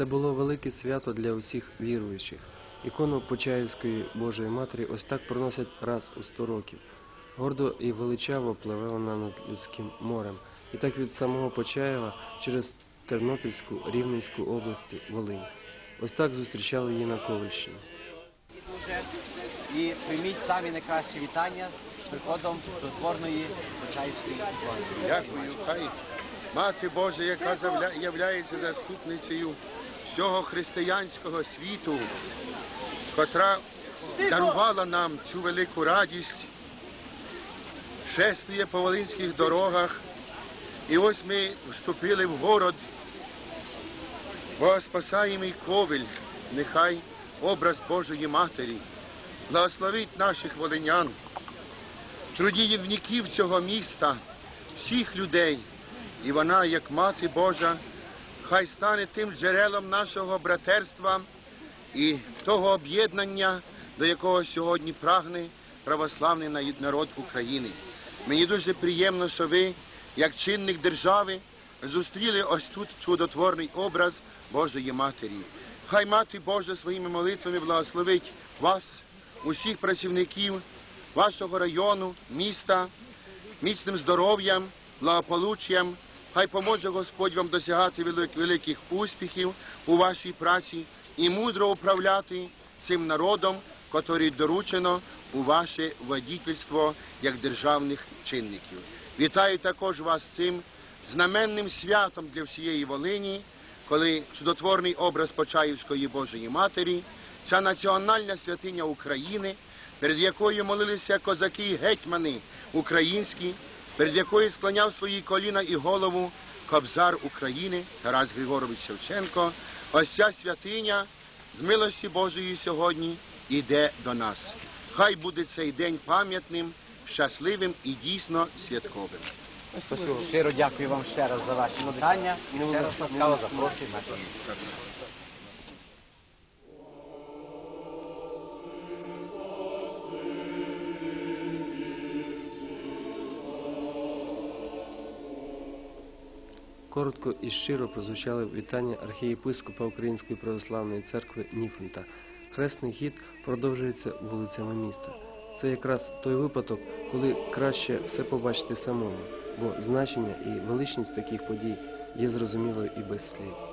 Це було велике свято для усіх віруючих. Ікону Почаївської Божої Матері ось так проносять раз у сто років. Гордо і величаво пливе вона над людським морем. І так від самого Почаєва через Тернопільську, Рівненську області, Волинь. Ось так зустрічали її на Ковальщині. і прийміть самі найкращі вітання з приходом до творної Почаївської ікони. Дякую. Хай Мати Божа, яка являється заступницею всього християнського світу, котра дарувала нам цю велику радість, шествує по волинських дорогах. І ось ми вступили в город, Богоспасаємий ковель, нехай образ Божої Матері, благословить наших волинян, трудівників цього міста, всіх людей, і вона, як мати Божа, хай стане тим джерелом нашого братерства і того об'єднання, до якого сьогодні прагне православний народ України. Мені дуже приємно, що ви, як чинник держави, зустріли ось тут чудотворний образ Божої Матері. Хай мати Божа своїми молитвами благословить вас, усіх працівників вашого району, міста, міцним здоров'ям, благополуччям. Хай поможе Господь вам досягати великих успіхів у вашій праці і мудро управляти цим народом, котрий доручено у ваше водітельство як державних чинників. Вітаю також вас цим знаменним святом для всієї Волині, коли чудотворний образ Почаївської Божої Матері, ця національна святиня України, перед якою молилися козаки гетьмани українські, перед якою склоняв свої коліна і голову кобзар України Тарас Григорович Шевченко. Ось ця святиня з милості Божої сьогодні йде до нас. Хай буде цей день пам'ятним, щасливим і дійсно святковим. Щиро дякую вам ще раз за ваші вітання і ще раз ласкаво запрошую в наше Коротко і щиро прозвучали вітання архієпископа Української православної церкви Ніфонта. Хресний хід продовжується вулицями міста. Це якраз той випадок, коли краще все побачити самому, бо значення і величність таких подій є зрозумілою і без слів.